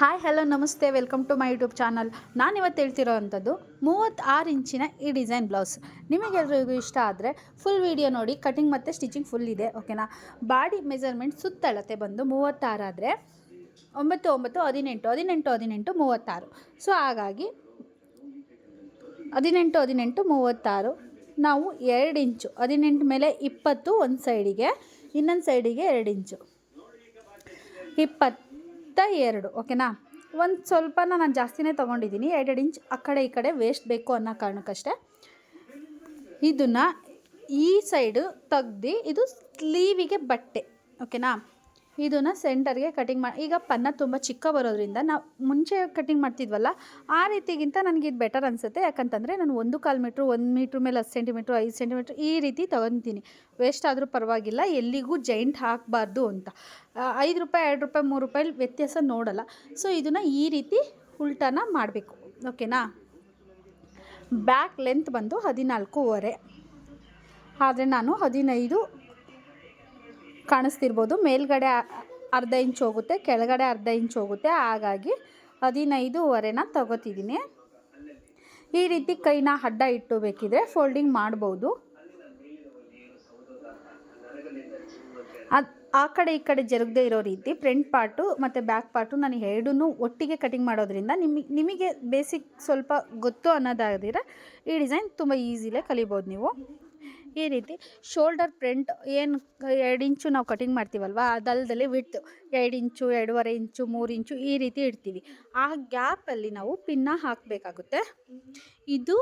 Hi hello ನಮಸ್ತೆ welcome to my YouTube channel ನಾನು ಇವತ್ತು ಹೇಳ್ತಿರೋ ಅಂಥದ್ದು ಮೂವತ್ತಾರು ಇಂಚಿನ ಈ ಡಿಸೈನ್ ಬ್ಲೌಸ್ ನಿಮಗೆಲ್ರಿಗೂ ಇಷ್ಟ ಆದರೆ ಫುಲ್ ವಿಡಿಯೋ ನೋಡಿ ಕಟಿಂಗ್ ಮತ್ತು ಸ್ಟಿಚಿಂಗ್ ಫುಲ್ ಇದೆ ಓಕೆನಾ ಬಾಡಿ ಮೆಜರ್ಮೆಂಟ್ ಸುತ್ತಳತೆ ಬಂದು ಮೂವತ್ತಾರು ಆದರೆ ಒಂಬತ್ತು ಒಂಬತ್ತು, ಹದಿನೆಂಟು ಹದಿನೆಂಟು ಹದಿನೆಂಟು, ಮೂವತ್ತಾರು. ಸೊ ಹಾಗಾಗಿ ಹದಿನೆಂಟು ಹದಿನೆಂಟು, ಮೂವತ್ತಾರು, ನಾವು ಎರಡು ಇಂಚು, ಹದಿನೆಂಟು ಮೇಲೆ ಇಪ್ಪತ್ತು, ಒಂದು ಸೈಡಿಗೆ ಇನ್ನೊಂದು ಸೈಡಿಗೆ ಎರಡು ಇಂಚು. ಇಪ್ಪತ್ತ ಎರಡು ಓಕೆನಾ ಒಂದು ಸ್ವಲ್ಪನ ನಾನು ಜಾಸ್ತಿನೇ ತೊಗೊಂಡಿದ್ದೀನಿ ಎರಡೆರಡು ಇಂಚ್ ಆ ಕಡೆ ಈ ಕಡೆ ವೇಸ್ಟ್ ಬೇಕು ಅನ್ನೋ ಕಾರಣಕ್ಕಷ್ಟೇ. ಇದನ್ನು ಈ ಸೈಡು ತೆಗ್ದು ಇದು ಸ್ಲೀವಿಗೆ ಬಟ್ಟೆ ಓಕೆನಾ ಇದನ್ನು ಸೆಂಟರ್ಗೆ ಕಟಿಂಗ್ ಮಾಡಿ ಈಗ ಪನ್ನ ತುಂಬ ಚಿಕ್ಕ ಬರೋದ್ರಿಂದ ನಾವು ಮುಂಚೆ ಕಟಿಂಗ್ ಮಾಡ್ತಿದ್ವಲ್ಲ, ಆ ರೀತಿಗಿಂತ ನನಗೆ ಇದು ಬೆಟರ್ ಅನಿಸುತ್ತೆ. ಯಾಕಂತಂದರೆ ನಾನು ಒಂದು ಕಾಲು ಮೀಟ್ರು ಒಂದು ಮೀಟ್ರ್ ಮೇಲೆ ಹತ್ತು ಸೆಂಟಿಮೀಟ್ರ್ ಐದು ಸೆಂಟಿಮೀಟ್ರ್ ಈ ರೀತಿ ತೊಗೊತೀನಿ. ವೇಸ್ಟ್ ಆದರೂ ಪರವಾಗಿಲ್ಲ, ಎಲ್ಲಿಗೂ ಜೈಂಟ್ ಹಾಕಬಾರ್ದು ಅಂತ. ಐದು ರೂಪಾಯಿ, ಎರಡು ರೂಪಾಯಿ, ಮೂರು ರೂಪಾಯಿ ವ್ಯತ್ಯಾಸ ನೋಡಲ್ಲ. ಸೊ ಇದನ್ನು ಈ ರೀತಿ ಉಲ್ಟಾನ ಮಾಡಬೇಕು. ಓಕೆನಾ ಬ್ಯಾಕ್ ಲೆಂತ್ ಬಂದು ಹದಿನಾಲ್ಕೂವರೆ. ಆದರೆ ನಾನು ಹದಿನೈದು ಕಾಣಿಸ್ತಿರ್ಬೋದು. ಮೇಲ್ಗಡೆ ಅರ್ಧ ಇಂಚ್ ಹೋಗುತ್ತೆ, ಕೆಳಗಡೆ ಅರ್ಧ ಇಂಚ್ ಹೋಗುತ್ತೆ. ಹಾಗಾಗಿ ಹದಿನೈದೂವರೆನ ತಗೋತಿದ್ದೀನಿ. ಈ ರೀತಿ ಕೈನ ಅಡ್ಡ ಇಟ್ಟು ಬೇಕಿದ್ರೆ ಫೋಲ್ಡಿಂಗ್ ಮಾಡ್ಬೋದು. ಅದು, ಆ ಕಡೆ ಈ ಕಡೆ ಜರುಗದೇ ಇರೋ ರೀತಿ ಫ್ರಂಟ್ ಪಾರ್ಟು ಮತ್ತು ಬ್ಯಾಕ್ ಪಾರ್ಟು ನಾನು ಎರಡೂ ಒಟ್ಟಿಗೆ ಕಟಿಂಗ್ ಮಾಡೋದ್ರಿಂದ ನಿಮಗೆ ನಿಮಗೆ ಬೇಸಿಕ್ ಸ್ವಲ್ಪ ಗೊತ್ತು ಅನ್ನೋದಾಗದಿರ ಈ ಡಿಸೈನ್ ತುಂಬ ಈಸಿಲೇ ಕಲಿಬೋದು ನೀವು. ಈ ರೀತಿ ಶೋಲ್ಡರ್ ಪ್ರಿಂಟ್ ಏನು ಎರಡು ಇಂಚು ನಾವು ಕಟಿಂಗ್ ಮಾಡ್ತೀವಲ್ವ? ಅದಲ್ದಲ್ಲಿ ವಿಡ್ತ್ ಎರಡು ಇಂಚು, ಎರಡೂವರೆ ಇಂಚು, ಮೂರು ಇಂಚು ಈ ರೀತಿ ಇಡ್ತೀವಿ. ಆ ಗ್ಯಾಪಲ್ಲಿ ನಾವು ಪಿನ್ನ ಹಾಕಬೇಕಾಗುತ್ತೆ. ಇದು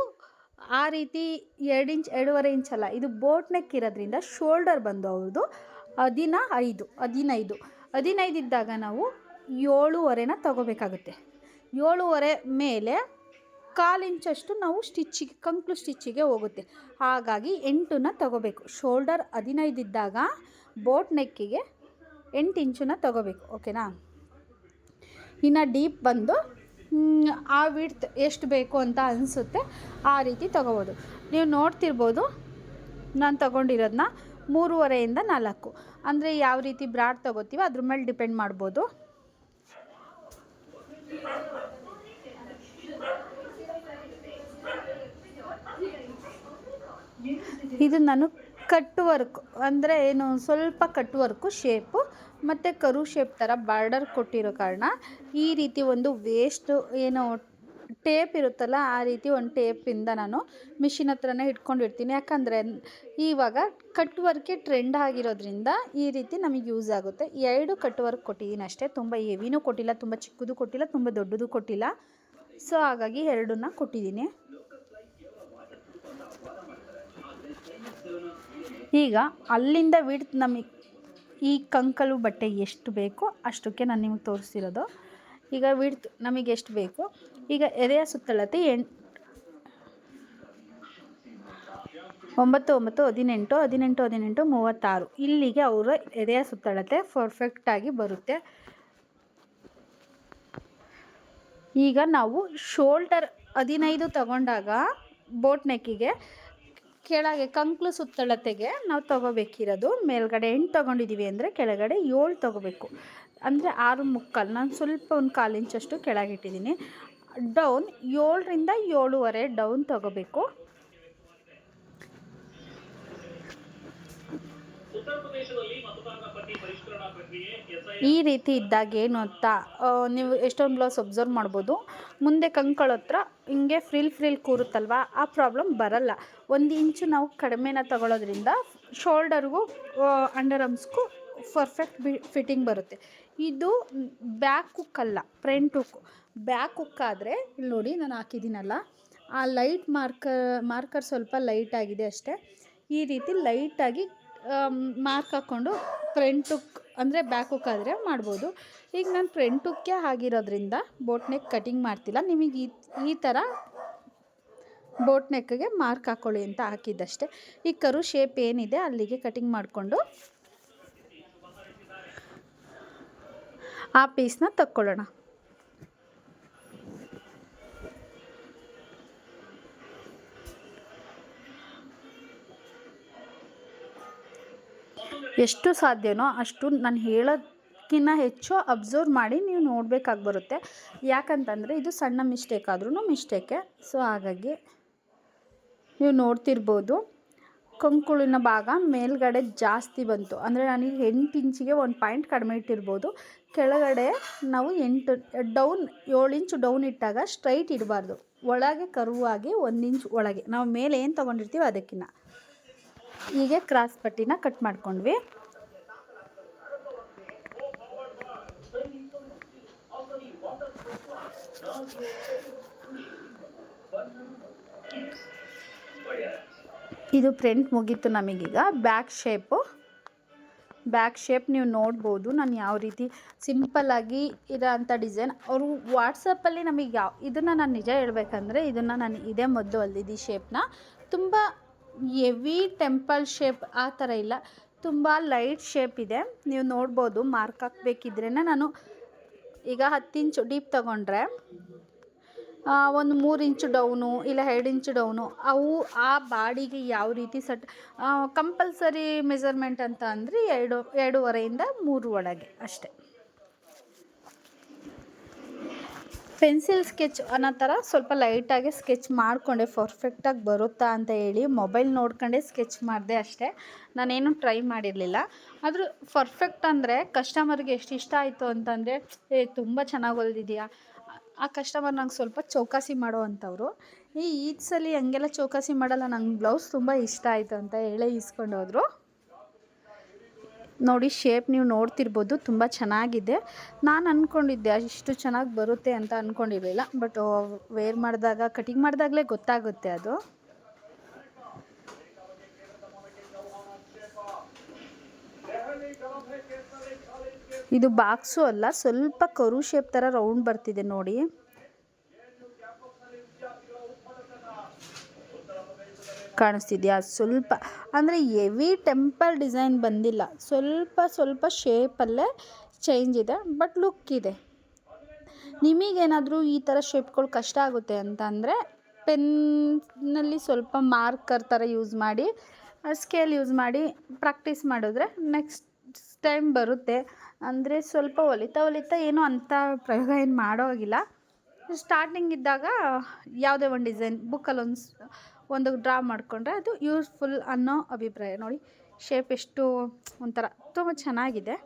ಆ ರೀತಿ ಎರಡು ಇಂಚ್, ಎರಡೂವರೆ ಇಂಚ್ ಅಲ್ಲ, ಇದು ಬೋಟ್ ನೆಕ್ ಇರೋದ್ರಿಂದ ಶೋಲ್ಡರ್ ಬಂದು ಅವ್ರದ್ದು ಹದಿನ ಐದು ಹದಿನೈದು. ಹದಿನೈದು ಇದ್ದಾಗ ನಾವು ಏಳುವರೆನ ತಗೋಬೇಕಾಗುತ್ತೆ. ಏಳುವರೆ ಮೇಲೆ ಕಾಲು ಇಂಚಷ್ಟು ನಾವು ಸ್ಟಿಚ್ಚಿಗೆ, ಕಂಕ್ಲು ಸ್ಟಿಚ್ಚಿಗೆ ಹೋಗುತ್ತೆ. ಹಾಗಾಗಿ ಎಂಟನ್ನ ತಗೋಬೇಕು. ಶೋಲ್ಡರ್ ಹದಿನೈದು ಇದ್ದಾಗ ಬೋಟ್ ನೆಕ್ಕಿಗೆ ಎಂಟು ಇಂಚನ್ನ ತಗೋಬೇಕು. ಓಕೆನಾ? ಇನ್ನು ಡೀಪ್ ಬಂದು ಆ ವಿಡ್ತ್ ಎಷ್ಟು ಬೇಕು ಅಂತ ಅನಿಸುತ್ತೆ ಆ ರೀತಿ ತಗೋಬೋದು. ನೀವು ನೋಡ್ತಿರ್ಬೋದು, ನಾನು ತಗೊಂಡಿರೋದನ್ನ ಮೂರುವರೆಯಿಂದ ನಾಲ್ಕು. ಅಂದರೆ ಯಾವ ರೀತಿ ಬ್ರಾಡ್ ತಗೋತೀವಿ ಅದ್ರ ಮೇಲೆ ಡಿಪೆಂಡ್ ಮಾಡ್ಬೋದು. ಇದು ನಾನು ಕಟ್ ವರ್ಕ್ ಅಂದರೆ ಏನು ಸ್ವಲ್ಪ ಕಟ್ ವರ್ಕು ಶೇಪು ಮತ್ತು ಕರು ಶೇಪ್ ಥರ ಬಾರ್ಡರ್ ಕೊಟ್ಟಿರೋ ಕಾರಣ ಈ ರೀತಿ ಒಂದು ವೇಸ್ಟ್ ಏನು ಟೇಪ್ ಇರುತ್ತಲ್ಲ, ಆ ರೀತಿ ಒಂದು ಟೇಪಿಂದ ನಾನು ಮಿಷಿನ್ ಹತ್ರನೇ ಇಟ್ಕೊಂಡಿರ್ತೀನಿ ಯಾಕಂದರೆ ಇವಾಗ ಕಟ್ ವರ್ಕೆ ಟ್ರೆಂಡ್ ಆಗಿರೋದ್ರಿಂದ ಈ ರೀತಿ ನಮಗೆ ಯೂಸ್ ಆಗುತ್ತೆ. ಎರಡು ಕಟ್ ವರ್ಕ್ ಕೊಟ್ಟಿದ್ದೀನಿ ಅಷ್ಟೇ, ತುಂಬ ಹೆವಿನೂ ಕೊಟ್ಟಿಲ್ಲ, ತುಂಬ ಚಿಕ್ಕದು ಕೊಟ್ಟಿಲ್ಲ, ತುಂಬ ದೊಡ್ಡದು ಕೊಟ್ಟಿಲ್ಲ. ಸೊ ಹಾಗಾಗಿ ಎರಡನ್ನ ಕೊಟ್ಟಿದ್ದೀನಿ ಈಗ ಅಲ್ಲಿಂದ ವಿಡ್ತ್ ನಮಗೆ ಈ ಕಂಕಲು ಬಟ್ಟೆ ಎಷ್ಟು ಬೇಕೋ ಅಷ್ಟಕ್ಕೆ ನಾನು ನಿಮಗೆ ತೋರಿಸ್ತಿರೋದು ಈಗ ವಿಡ್ತ್ ನಮಗೆ ಎಷ್ಟು ಬೇಕು? ಈಗ ಎದೆಯ ಸುತ್ತಳತೆ ಎಂಟು ಒಂಬತ್ತು ಒಂಬತ್ತು, ಹದಿನೆಂಟು ಹದಿನೆಂಟು ಹದಿನೆಂಟು, ಮೂವತ್ತಾರು. ಇಲ್ಲಿಗೆ ಅವರ ಎದೆಯ ಸುತ್ತಳತೆ ಪರ್ಫೆಕ್ಟಾಗಿ ಬರುತ್ತೆ. ಈಗ ನಾವು ಶೋಲ್ಡರ್ ಹದಿನೈದು ತಗೊಂಡಾಗ ಬೋಟ್ ನೆಕ್ಕಿಗೆ ಕೆಳಗೆ ಕಂಕ್ಳು ಸುತ್ತಳತೆಗೆ ನಾವು ತಗೋಬೇಕಿರೋದು. ಮೇಲ್ಗಡೆ ಎಂಟು ತೊಗೊಂಡಿದ್ದೀವಿ ಅಂದರೆ ಕೆಳಗಡೆ ಏಳು ತಗೋಬೇಕು. ಅಂದರೆ ಆರು ಮುಕ್ಕಾಲು. ನಾನು ಸ್ವಲ್ಪ ಒಂದು ಕಾಲು ಇಂಚಷ್ಟು ಕೆಳಗಿಟ್ಟಿದ್ದೀನಿ ಡೌನ್ ಏಳರಿಂದ ಏಳುವರೆ ಡೌನ್ ತಗೋಬೇಕು. ಈ ರೀತಿ ಇದ್ದಾಗ ಏನು ಅಂತ ನೀವು ಎಷ್ಟೊಂದು ಬ್ಲೌಸ್ ಒಬ್ಸರ್ವ್ ಮಾಡ್ಬೋದು. ಮುಂದೆ ಕಂಕಳ ಹತ್ರ ಹಿಂಗೆ ಫ್ರಿಲ್ ಫ್ರಿಲ್ ಕೂರುತ್ತಲ್ವ, ಆ ಪ್ರಾಬ್ಲಮ್ ಬರಲ್ಲ. ಒಂದು ಇಂಚು ನಾವು ಕಡಿಮೆನ ತಗೊಳ್ಳೋದ್ರಿಂದ ಶೋಲ್ಡರ್ಗೂ ಅಂಡರ್ ಆರ್ಮ್ಸ್ಗೂ ಪರ್ಫೆಕ್ಟ್ ಬಿ ಫಿಟ್ಟಿಂಗ್ ಬರುತ್ತೆ. ಇದು ಬ್ಯಾಕ್ ಹುಕ್ಕಲ್ಲ ಫ್ರಂಟ್ ಹುಕ್ ಬ್ಯಾಕ್ ಹುಕ್ಕಾದರೆ ಇಲ್ಲಿ ನೋಡಿ ನಾನು ಹಾಕಿದ್ದೀನಲ್ಲ, ಆ ಲೈಟ್ ಮಾರ್ಕರ್ ಮಾರ್ಕರ್ ಸ್ವಲ್ಪ ಲೈಟ್ ಆಗಿದೆ ಅಷ್ಟೇ. ಈ ರೀತಿ ಲೈಟಾಗಿ ಮಾರ್ಕ್ ಹಾಕ್ಕೊಂಡು ಫ್ರಂಟ್ ಹುಕ್ ಅಂದರೆ ಬ್ಯಾಕ್ ಹುಕ್ ಆದರೆ ಮಾಡ್ಬೋದು. ಈಗ ನಾನು ಫ್ರಂಟ್ ಆಗಿರೋದ್ರಿಂದ ಬೋಟ್ ನೆಕ್ ಕಟಿಂಗ್ ಮಾಡ್ತಿಲ್ಲ. ನಿಮಗೆ ಈ ಈ ಥರ ಬೋಟ್ ನೆಕ್ಗೆ ಮಾರ್ಕ್ ಹಾಕ್ಕೊಳ್ಳಿ ಅಂತ ಹಾಕಿದ್ದಷ್ಟೇ. ಈ ಕರು ಶೇಪ್ ಏನಿದೆ ಅಲ್ಲಿಗೆ ಕಟಿಂಗ್ ಮಾಡಿಕೊಂಡು ಆ ಪೀಸ್ನ ತಕ್ಕೊಳ್ಳೋಣ. ಎಷ್ಟು ಸಾಧ್ಯನೋ ಅಷ್ಟು ನಾನು ಹೇಳೋದಕ್ಕಿನ್ನ ಕಿನ್ನ ಹೆಚ್ಚು ಅಬ್ಸರ್ವ್ ಮಾಡಿ ನೀವು ನೋಡಬೇಕಾಗಿ ಬರುತ್ತೆ. ಯಾಕಂತಂದರೆ ಇದು ಸಣ್ಣ ಮಿಸ್ಟೇಕ್ ಆದ್ರೂ ಮಿಸ್ಟೇಕೆ. ಸೊ, ಹಾಗಾಗಿ ನೀವು ನೋಡ್ತಿರ್ಬೋದು. ಕಂಕುಳಿನ ಭಾಗ ಮೇಲ್ಗಡೆ ಜಾಸ್ತಿ ಬಂತು. ಅಂದರೆ ನನಗೆ ಎಂಟು ಇಂಚಿಗೆ ಒಂದು ಪಾಯಿಂಟ್ ಕಡಿಮೆ ಇಟ್ಟಿರ್ಬೋದು. ಕೆಳಗಡೆ ನಾವು ಎಂಟು, ಡೌನ್, ಏಳು ಇಂಚು ಡೌನ್ ಇಟ್ಟಾಗ ಸ್ಟ್ರೈಟ್ ಇಡಬಾರ್ದು. ಒಳಗೆ ಕರುವಾಗಿ ಒಂದು ಇಂಚ್ ಒಳಗೆ. ನಾವು ಮೇಲೆ ಏನು ತೊಗೊಂಡಿರ್ತೀವಿ ಅದಕ್ಕಿಂತ ಹೀಗೆ ಕ್ರಾಸ್ ಪಟ್ಟಿನ ಕಟ್ ಮಾಡ್ಕೊಂಡ್ವಿ. ಇದು ಫ್ರಂಟ್ ಮುಗೀತು ನಮಗೀಗ. ಬ್ಯಾಕ್ ಶೇಪು ಬ್ಯಾಕ್ ಶೇಪ್ ನೀವು ನೋಡ್ಬೋದು ನಾನು ಯಾವ ರೀತಿ ಸಿಂಪಲ್ಲಾಗಿ ಇರೋ ಅಂಥ ಡಿಸೈನ್ ಅವರು ವಾಟ್ಸಪ್ಪಲ್ಲಿ ನಮಗೆ ಯಾವ ಇದನ್ನು ನಾನು ನಿಜ ಹೇಳಬೇಕಂದ್ರೆ ಇದನ್ನು ನಾನು ಇದೇ ಮೊದಲು ಹೊಲ್ದಿದ್ದು ಶೇಪ್ನ ತುಂಬ ಎವಿ ಟೆಂಪಲ್ ಶೇಪ್ ಆ ಥರ ಇಲ್ಲ. ತುಂಬ ಲೈಟ್ ಶೇಪ್ ಇದೆ. ನೀವು ನೋಡ್ಬೋದು ಮಾರ್ಕ್ ಹಾಕಬೇಕಿದ್ರೆ ನಾನು ಈಗ ಹತ್ತು ಇಂಚು ಡೀಪ್ ತಗೊಂಡ್ರೆ ಒಂದು ಮೂರು ಇಂಚು ಡೌನು ಇಲ್ಲ ಎರಡು ಇಂಚು ಡೌನು ಅವು ಆ ಬಾಡಿಗೆ ಯಾವ ರೀತಿ ಸಟ್ ಕಂಪಲ್ಸರಿ ಮೆಸರ್ಮೆಂಟ್ ಅಂತ ಅಂದರೆ ಎರಡು, ಎರಡೂವರೆಯಿಂದ ಮೂರು ಒಳಗೆ ಅಷ್ಟೆ. ಪೆನ್ಸಿಲ್ ಸ್ಕೆಚ್ ಅನ್ನೋ ಥರ ಸ್ವಲ್ಪ ಲೈಟಾಗಿ ಸ್ಕೆಚ್ ಮಾಡಿಕೊಂಡೆ ಪರ್ಫೆಕ್ಟಾಗಿ ಬರುತ್ತಾ ಅಂತ ಹೇಳಿ ಮೊಬೈಲ್ ನೋಡ್ಕೊಂಡೆ, ಸ್ಕೆಚ್ ಮಾಡಿದೆ ಅಷ್ಟೇ. ನಾನೇನು ಟ್ರೈ ಮಾಡಿರಲಿಲ್ಲ. ಆದರೂ ಪರ್ಫೆಕ್ಟ್ ಅಂದರೆ ಕಸ್ಟಮರ್ಗೆ ಎಷ್ಟು ಇಷ್ಟ ಆಯಿತು ಅಂತಂದರೆ, ಏ, ತುಂಬ ಚೆನ್ನಾಗಿ ಹೊಲ್ದಿದ್ಯಾ? ಆ ಕಸ್ಟಮರ್ ನಂಗೆ ಸ್ವಲ್ಪ ಚೌಕಾಸಿ ಮಾಡೋ ಅಂಥವ್ರು. ಈ ಈದ್ ಸಲ ಹಂಗೆಲ್ಲ ಚೌಕಾಸಿ ಮಾಡಲ್ಲ, ನಂಗೆ ಬ್ಲೌಸ್ ತುಂಬ ಇಷ್ಟ ಆಯಿತು ಅಂತ ಹೇಳೇ ಇಸ್ಕೊಂಡು ಹೋದರು ನೋಡಿ ಶೇಪ್ ನೀವು ನೋಡ್ತಿರ್ಬೋದು, ತುಂಬ ಚೆನ್ನಾಗಿದೆ. ನಾನು ಅಂದ್ಕೊಂಡಿದ್ದೆ ಇಷ್ಟು ಚೆನ್ನಾಗಿ ಬರುತ್ತೆ ಅಂತ ಅಂದ್ಕೊಂಡಿರಲಿಲ್ಲ ಬಟ್ ವೇರ್ ಮಾಡಿದಾಗ ಕಟಿಂಗ್ ಮಾಡಿದಾಗಲೇ ಗೊತ್ತಾಗುತ್ತೆ ಅದು. ಇದು ಬಾಕ್ಸು ಅಲ್ಲ, ಸ್ವಲ್ಪ ಕರು ಶೇಪ್ ಥರ ರೌಂಡ್ ಬರ್ತಿದೆ ನೋಡಿ. ಕಾಣಿಸ್ತಿದ್ಯಾ? ಸ್ವಲ್ಪ. ಅಂದರೆ ಎವಿ ಟೆಂಪಲ್ ಡಿಸೈನ್ ಬಂದಿಲ್ಲ. ಸ್ವಲ್ಪ ಸ್ವಲ್ಪ ಶೇಪಲ್ಲೇ ಚೇಂಜ್ ಇದೆ, ಬಟ್ ಲುಕ್ ಇದೆ. ನಿಮಗೇನಾದರೂ ಈ ಥರ ಶೇಪ್ಗಳು ಕಷ್ಟ ಆಗುತ್ತೆ ಅಂತ ಅಂದರೆ ಪೆನ್ನಲ್ಲಿ ಸ್ವಲ್ಪ ಮಾರ್ಕರ್ ಥರ ಯೂಸ್ ಮಾಡಿ ಸ್ಕೇಲ್ ಯೂಸ್ ಮಾಡಿ ಪ್ರಾಕ್ಟೀಸ್ ಮಾಡಿದ್ರೆ ನೆಕ್ಸ್ಟ್ ಟೈಮ್ ಬರುತ್ತೆ. ಅಂದರೆ ಸ್ವಲ್ಪ ಹೊಲಿತಾ ಹೊಲಿತಾ ಏನೂ ಅಂಥ ಪ್ರಯೋಗ ಏನು ಮಾಡೋ ಹಾಗಿಲ್ಲ ಸ್ಟಾರ್ಟಿಂಗ್ ಇದ್ದಾಗ ಯಾವುದೇ ಒಂದು ಡಿಸೈನ್, ಬುಕ್ಕಲ್ಲಿ ಒಂದು ಡ್ರಾ ಮಾಡಿಕೊಂಡ್ರೆ ಅದು ಯೂಸ್ಫುಲ್ ಅನ್ನೋ ಅಭಿಪ್ರಾಯ. ನೋಡಿ ಶೇಪ್ ಎಷ್ಟು ಒಂಥರ ತುಂಬ ಚೆನ್ನಾಗಿದೆ.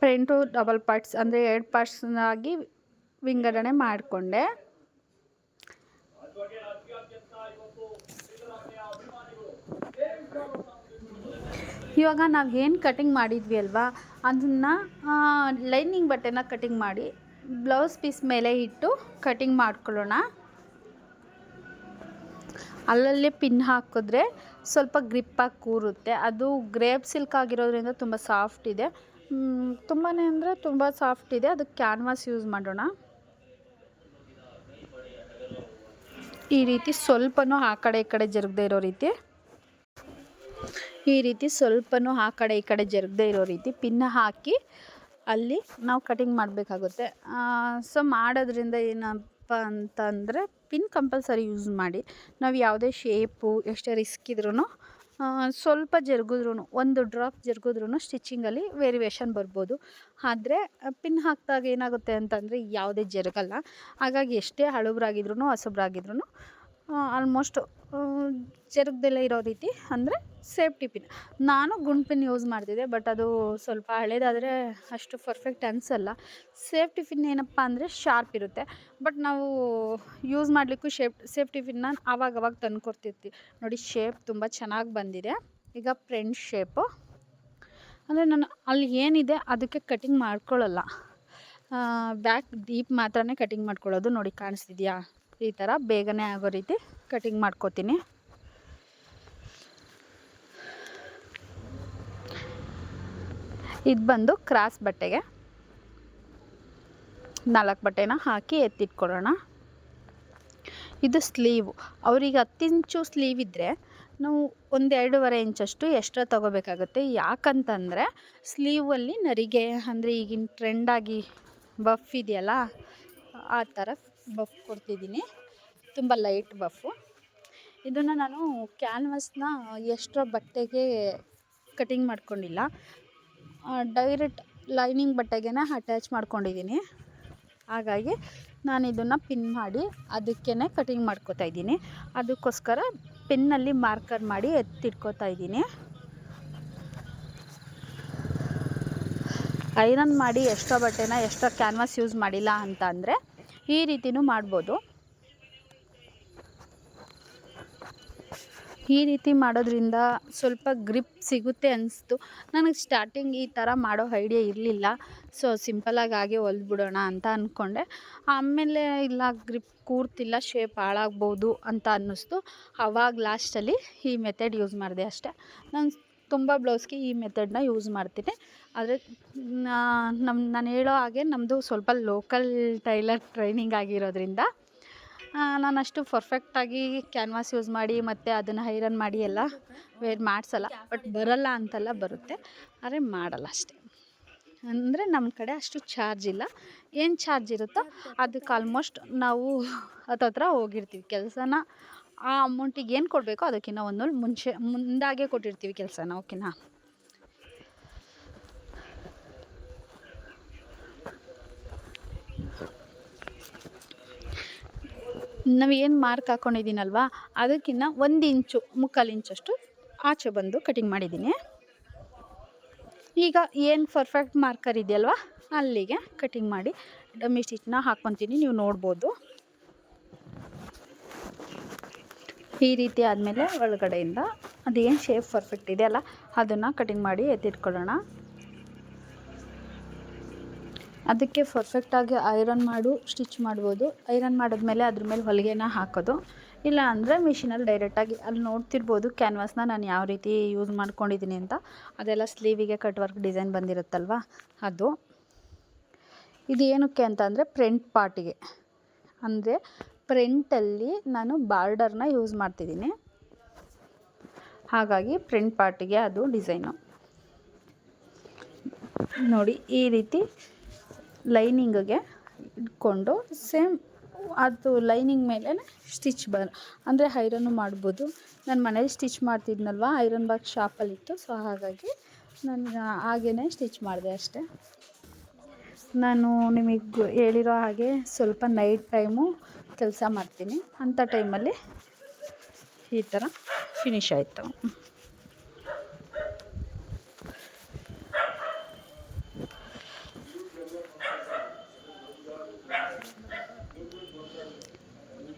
ಫ್ರಂಟು ಡಬಲ್ ಪಾರ್ಟ್ಸ್ ಅಂದರೆ ಎರಡು ಪಾರ್ಟ್ಸ್ನಾಗಿ ವಿಂಗಡಣೆ ಮಾಡಿಕೊಂಡೆ. ಇವಾಗ ನಾವು ಏನು ಕಟಿಂಗ್ ಮಾಡಿದ್ವಿ ಅಲ್ವಾ? ಅದನ್ನು ಲೈನಿಂಗ್ ಬಟ್ಟೆನ ಕಟಿಂಗ್ ಮಾಡಿ ಬ್ಲೌಸ್ ಪೀಸ್ ಮೇಲೆ ಇಟ್ಟು ಕಟಿಂಗ್ ಮಾಡ್ಕೊಳ್ಳೋಣ. ಅಲ್ಲಲ್ಲೇ ಪಿನ್ ಹಾಕಿದ್ರೆ ಸ್ವಲ್ಪ ಗ್ರಿಪ್ಪಾಗಿ ಕೂರುತ್ತೆ. ಅದು ಗ್ರೇಪ್ ಸಿಲ್ಕ್ ಆಗಿರೋದ್ರಿಂದ ತುಂಬ ಸಾಫ್ಟ್ ಇದೆ. ತುಂಬಾ ಅಂದರೆ ತುಂಬ ಸಾಫ್ಟ್ ಇದೆ. ಅದಕ್ಕೆ ಕ್ಯಾನ್ವಾಸ್ ಯೂಸ್ ಮಾಡೋಣ. ಈ ರೀತಿ ಸ್ವಲ್ಪನೂ ಆ ಕಡೆ ಈ ಕಡೆ ಜರುಗದೇ ಇರೋ ರೀತಿ. ಈ ರೀತಿ ಸ್ವಲ್ಪನೂ ಆ ಕಡೆ ಈ ಕಡೆ ಜರುಗದೇ ಇರೋ ರೀತಿ ಪಿನ್ನ ಹಾಕಿ ಅಲ್ಲಿ ನಾವು ಕಟಿಂಗ್ ಮಾಡಬೇಕಾಗುತ್ತೆ. ಸೊ ಮಾಡೋದ್ರಿಂದ ಏನಪ್ಪ ಅಂತಂದರೆ ಪಿನ್ ಕಂಪಲ್ಸರಿ ಯೂಸ್ ಮಾಡಿ. ನಾವು ಯಾವುದೇ ಶೇಪು ಎಷ್ಟೇ ರಿಸ್ಕ್ ಇದ್ರೂ ಸ್ವಲ್ಪ ಜರುಗಿದ್ರೂ ಒಂದು ಡ್ರಾಪ್ ಜರುಗಿದ್ರೂ ಸ್ಟಿಚಿಂಗಲ್ಲಿ ವೇರಿಯೇಷನ್ ಬರ್ಬೋದು. ಆದರೆ, ಪಿನ್ ಹಾಕಿದಾಗ ಏನಾಗುತ್ತೆ ಅಂತಂದರೆ, ಯಾವುದೇ ಜರುಗಲ್ಲ. ಹಾಗಾಗಿ ಎಷ್ಟೇ ಹಳುಬ್ರಾಗಿದ್ರೂ ಹೊಸಬ್ರಾಗಿದ್ರೂ ಆಲ್ಮೋಸ್ಟ್ ಜರುಗ್ದೆಲ್ಲ ಇರೋ ರೀತಿ. ಅಂದರೆ ಸೇಫ್ಟಿ ಪಿನ್ ನಾನು ಗುಂಡು ಪಿನ್ ಯೂಸ್ ಮಾಡ್ತಿದ್ದೆ ಬಟ್ ಅದು ಸ್ವಲ್ಪ ಹಳೇದಾದರೆ ಅಷ್ಟು ಪರ್ಫೆಕ್ಟ್ ಅನಿಸಲ್ಲ. ಸೇಫ್ಟಿ ಪಿನ್ ಏನಪ್ಪ ಅಂದರೆ ಶಾರ್ಪ್ ಇರುತ್ತೆ. ಬಟ್ ನಾವು ಯೂಸ್ ಮಾಡಲಿಕ್ಕೂ ಶೇಪ್ ಸೇಫ್ಟಿ ಪಿನ್ನ ಆವಾಗ ಅವಾಗ ತಂದು ಕೊಡ್ತಿರ್ತೀವಿ ನೋಡಿ ಶೇಪ್ ತುಂಬ ಚೆನ್ನಾಗಿ ಬಂದಿದೆ. ಈಗ ಫ್ರಂಟ್ ಶೇಪು ಅಂದರೆ ನಾನು ಅಲ್ಲಿ ಏನಿದೆ ಅದಕ್ಕೆ ಕಟಿಂಗ್ ಮಾಡ್ಕೊಳ್ಳಲ್ಲ ಬ್ಯಾಕ್ ಡೀಪ್ ಮಾತ್ರನೇ ಕಟಿಂಗ್ ಮಾಡ್ಕೊಳ್ಳೋದು ನೋಡಿ ಕಾಣಿಸ್ತಿದ್ಯಾ? ಈ ಥರ ಬೇಗನೆ ಆಗೋ ರೀತಿ ಕಟಿಂಗ್ ಮಾಡ್ಕೋತೀನಿ. ಇದು ಬಂದು ಕ್ರಾಸ್ ಬಟ್ಟೆಗೆ. ನಾಲ್ಕು ಬಟ್ಟೆನ ಹಾಕಿ ಎತ್ತಿಟ್ಕೊಳ್ಳೋಣ. ಇದು ಸ್ಲೀವ್. ಅವ್ರಿಗೆ ಹತ್ತು ಇಂಚು ಸ್ಲೀವ್ ಇದ್ದರೆ ನಾವು ಒಂದು ಎರಡೂವರೆ ಇಂಚಷ್ಟು ಎಕ್ಸ್ಟ್ರಾ ತೊಗೋಬೇಕಾಗುತ್ತೆ. ಯಾಕಂತಂದರೆ ಸ್ಲೀವಲ್ಲಿ ನರಿಗೆ ಅಂದರೆ ಈಗಿನ ಟ್ರೆಂಡಾಗಿ ಬಫ್ ಇದೆಯಲ್ಲ, ಆ ಥರ ಬಫ್ ಕೊಡ್ತಿದ್ದೀನಿ. ತುಂಬ ಲೈಟ್ ಬಫ್ಫು ಇದನ್ನು ನಾನು ಕ್ಯಾನ್ವಸ್ನ ಎಷ್ಟೋ ಬಟ್ಟೆಗೆ ಕಟಿಂಗ್ ಮಾಡ್ಕೊಂಡಿಲ್ಲ. ಡೈರೆಕ್ಟ್ ಲೈನಿಂಗ್ ಬಟ್ಟೆಗೆ ಅಟ್ಯಾಚ್ ಮಾಡ್ಕೊಂಡಿದ್ದೀನಿ. ಹಾಗಾಗಿ ನಾನು ಇದನ್ನು ಪಿನ್ ಮಾಡಿ ಅದಕ್ಕೇ ಕಟಿಂಗ್ ಮಾಡ್ಕೋತಾ ಇದ್ದೀನಿ. ಅದಕ್ಕೋಸ್ಕರ ಪಿನ್ನಲ್ಲಿ ಮಾರ್ಕರ್ ಮಾಡಿ ಎತ್ತಿಟ್ಕೋತಾ ಇದ್ದೀನಿ. ಐರನ್ ಮಾಡಿ ಎಷ್ಟೋ ಬಟ್ಟೆನ ಎಷ್ಟೋ ಕ್ಯಾನ್ವಾಸ್ ಯೂಸ್ ಮಾಡಿಲ್ಲ ಅಂತ ಅಂದರೆ ಈ ರೀತಿನೂ ಮಾಡ್ಬೋದು. ಈ ರೀತಿ ಮಾಡೋದ್ರಿಂದ ಸ್ವಲ್ಪ ಗ್ರಿಪ್ ಸಿಗುತ್ತೆ ಅನಿಸ್ತು. ನನಗೆ ಸ್ಟಾರ್ಟಿಂಗ್ ಈ ಥರ ಮಾಡೋ ಐಡಿಯಾ ಇರಲಿಲ್ಲ. ಸೊ ಸಿಂಪಲಾಗಿ ಹಾಗೆ ಹೊಲ್ದ್ಬಿಡೋಣ ಅಂತ ಅಂದ್ಕೊಂಡೆ ಆಮೇಲೆ ಇಲ್ಲ ಗ್ರಿಪ್ ಕೂರ್ತಿಲ್ಲ ಶೇಪ್ ಹಾಳಾಗ್ಬೋದು ಅಂತ ಅನ್ನಿಸ್ತು. ಆವಾಗ ಲಾಸ್ಟಲ್ಲಿ ಈ ಮೆಥಡ್ ಯೂಸ್ ಮಾಡಿದೆ ಅಷ್ಟೇ. ನಾನು ತುಂಬ ಬ್ಲೌಸ್ಗೆ ಈ ಮೆಥಡನ್ನ ಯೂಸ್ ಮಾಡ್ತೀನಿ. ಆದರೆ ನಮ್ಮ ನಾನು ಹೇಳೋ ಹಾಗೆ ನಮ್ಮದು ಸ್ವಲ್ಪ ಲೋಕಲ್ ಟೈಲರ್ ಟ್ರೈನಿಂಗ್ ಆಗಿರೋದ್ರಿಂದ ನಾನು ಅಷ್ಟು ಪರ್ಫೆಕ್ಟಾಗಿ ಕ್ಯಾನ್ವಾಸ್ ಯೂಸ್ ಮಾಡಿ ಮತ್ತು ಅದನ್ನು ಐರನ್ ಮಾಡಿ ಎಲ್ಲ ವೇರ್ ಮಾಡಿಸಲ್ಲ. ಬಟ್ ಬರಲ್ಲ ಅಂತಲ್ಲ ಬರುತ್ತೆ. ಆದರೆ ಮಾಡಲ್ಲ ಅಷ್ಟೇ. ಅಂದರೆ ನಮ್ಮ ಕಡೆ ಅಷ್ಟು ಚಾರ್ಜ್ ಇಲ್ಲ. ಏನು ಚಾರ್ಜ್ ಇರುತ್ತೋ ಅದಕ್ಕೆ ಆಲ್ಮೋಸ್ಟ್ ನಾವು ಹತ್ತತ್ರ ಹೋಗಿರ್ತೀವಿ ಕೆಲಸನ. ಆ ಅಮೌಂಟಿಗೆ ಏನು ಕೊಡಬೇಕೋ ಅದಕ್ಕಿಂತ ಒಂದು ಮುಂಚೆ, ಮುಂದಾಗೆ ಕೊಟ್ಟಿರ್ತೀವಿ ಕೆಲಸನ ಓಕೆನಾ ನಾವು ಏನು ಮಾರ್ಕ್ ಹಾಕ್ಕೊಂಡಿದ್ದೀನಲ್ವ ಅದಕ್ಕಿಂತ ಒಂದು ಇಂಚು, ಮುಕ್ಕಾಲು ಇಂಚಷ್ಟು ಆಚೆ ಬಂದು ಕಟಿಂಗ್ ಮಾಡಿದ್ದೀನಿ. ಈಗ ಏನು ಪರ್ಫೆಕ್ಟ್ ಮಾರ್ಕರ್ ಇದೆಯಲ್ವ? ಅಲ್ಲಿಗೆ ಕಟಿಂಗ್ ಮಾಡಿ ಡಮ್ಮಿ ಸ್ಟಿಚ್ನ ಹಾಕ್ಕೊತೀನಿ ನೀವು ನೋಡ್ಬೋದು. ಈ ರೀತಿ ಆದಮೇಲೆ ಒಳಗಡೆಯಿಂದ ಅದೇನು ಶೇಪ್ ಪರ್ಫೆಕ್ಟ್ ಇದೆಯಲ್ಲ ಅದನ್ನು ಕಟಿಂಗ್ ಮಾಡಿ ಎತ್ತಿಟ್ಕೊಳ್ಳೋಣ. ಅದಕ್ಕೆ ಫರ್ಫೆಕ್ಟಾಗಿ ಐರನ್ ಮಾಡು ಸ್ಟಿಚ್ ಮಾಡ್ಬೋದು. ಐರನ್ ಮಾಡಿದ್ಮೇಲೆ ಅದ್ರ ಮೇಲೆ ಹೊಲಿಗೆನ ಹಾಕೋದು. ಇಲ್ಲ ಅಂದರೆ ಮಿಷಿನಲ್ಲಿ ಡೈರೆಕ್ಟಾಗಿ ಅಲ್ಲಿ ನೋಡ್ತಿರ್ಬೋದು ಕ್ಯಾನ್ವಾಸ್ನ ನಾನು ಯಾವ ರೀತಿ ಯೂಸ್ ಮಾಡ್ಕೊಂಡಿದ್ದೀನಿ ಅಂತ. ಅದೆಲ್ಲ ಸ್ಲೀವಿಗೆ ಕಟ್ ವರ್ಕ್ ಡಿಸೈನ್ ಬಂದಿರುತ್ತಲ್ವ? ಅದು. ಇದು ಏನಕ್ಕೆ ಅಂತ ಅಂದರೆ ಪ್ರಿಂಟ್ ಪಾರ್ಟಿಗೆ ಅಂದರೆ ಪ್ರಿಂಟಲ್ಲಿ ನಾನು ಬಾರ್ಡರ್ನ ಯೂಸ್ ಮಾಡ್ತಿದ್ದೀನಿ ಹಾಗಾಗಿ ಪ್ರಿಂಟ್ ಪಾರ್ಟಿಗೆ ಅದು ಡಿಸೈನು ನೋಡಿ ಈ ರೀತಿ ಲೈನಿಂಗಿಗೆ ಇಟ್ಕೊಂಡು ಸೇಮ್ ಅದು ಲೈನಿಂಗ್ ಮೇಲೆ ಸ್ಟಿಚ್ ಬ, ಅಂದರೆ ಐರನ್ನು ಮಾಡ್ಬೋದು. ನಾನು ಮನೇಲಿ ಸ್ಟಿಚ್ ಮಾಡ್ತಿದ್ನಲ್ವ, ಐರನ್ ಬಾಕ್ಸ್ ಶಾಪಲ್ಲಿತ್ತು, ಸೊ ಹಾಗಾಗಿ ನಾನು ಹಾಗೇ ಸ್ಟಿಚ್ ಮಾಡಿದೆ ಅಷ್ಟೇ. ನಾನು ನಿಮಗೆ ಹೇಳಿರೋ ಹಾಗೆ ಸ್ವಲ್ಪ ನೈಟ್ ಟೈಮು ಕೆಲಸ ಮಾಡ್ತೀನಿ. ಅಂಥ ಟೈಮಲ್ಲಿ ಈ ಥರ ಫಿನಿಶ್ ಆಯಿತು.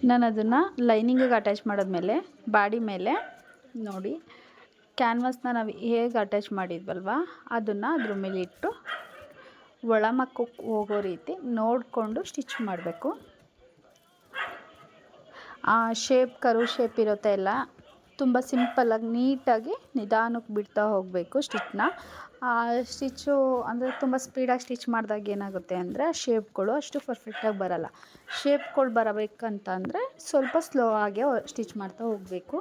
ನಾನು ಅದನ್ನು ಲೈನಿಂಗಿಗೆ ಅಟ್ಯಾಚ್ ಮಾಡಿದ್ಮೇಲೆ, ಬಾಡಿ ಮೇಲೆ, ನೋಡಿ ಕ್ಯಾನ್ವಾಸ್ನ ನಾವು ಹೇಗೆ ಅಟ್ಯಾಚ್ ಮಾಡಿದ್ವಲ್ವ, ಅದನ್ನು ಅದ್ರ ಮೇಲೆ ಇಟ್ಟು ಒಳಮಕ್ಕ ಹೋಗೋ ರೀತಿ ನೋಡಿಕೊಂಡು ಸ್ಟಿಚ್ ಮಾಡಬೇಕು. ಆ ಶೇಪ್ ಕರು ಶೇಪ್ ಇರುತ್ತೆ ಎಲ್ಲ ತುಂಬ ಸಿಂಪಲ್ಲಾಗಿ ನೀಟಾಗಿ ನಿಧಾನಕ್ಕೆ ಬಿಡ್ತಾ ಹೋಗಬೇಕು ಸ್ಟಿಚ್ನ ಸ್ಟಿಚ್ಚು ಅಂದರೆ ತುಂಬ ಸ್ಪೀಡಾಗಿ ಸ್ಟಿಚ್ ಮಾಡಿದಾಗ ಏನಾಗುತ್ತೆ ಅಂದರೆ ಶೇಪ್ಗಳು ಅಷ್ಟು ಪರ್ಫೆಕ್ಟಾಗಿ ಬರೋಲ್ಲ. ಶೇಪ್ಗಳು ಬರಬೇಕಂತಂದರೆ ಸ್ವಲ್ಪ ಸ್ಲೋ ಆಗೇ ಸ್ಟಿಚ್ ಮಾಡ್ತಾ ಹೋಗಬೇಕು.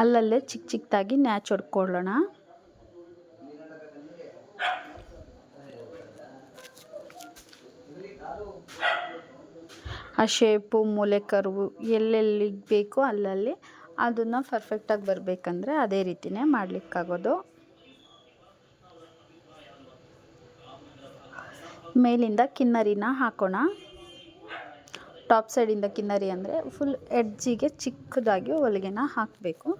ಅಲ್ಲಲ್ಲೇ ಚಿಕ್ಕ ಚಿಕ್ಕದಾಗಿ ನ್ಯಾಚ್ ಹೊಡ್ಕೊಳ್ಳೋಣ. ಆ ಶೇಪು ಮೂಲೆ ಕರ್ವು ಎಲ್ಲೆಲ್ಲಿಗೆ ಬೇಕೋ ಅಲ್ಲಲ್ಲಿ ಅದನ್ನು ಫರ್ಫೆಕ್ಟಾಗಿ ಬರಬೇಕಂದ್ರೆ ಅದೇ ರೀತಿಯೇ ಮಾಡಲಿಕ್ಕಾಗೋದು. ಮೇಲಿಂದ ಕಿನ್ನರಿನ ಹಾಕೋಣ. ಟಾಪ್ ಸೈಡಿಂದ ಕಿನ್ನರಿ ಅಂದರೆ ಫುಲ್ ಎಡ್ಜಿಗೆ ಚಿಕ್ಕದಾಗಿ ಹೊಲಿಗೆನ ಹಾಕಬೇಕು.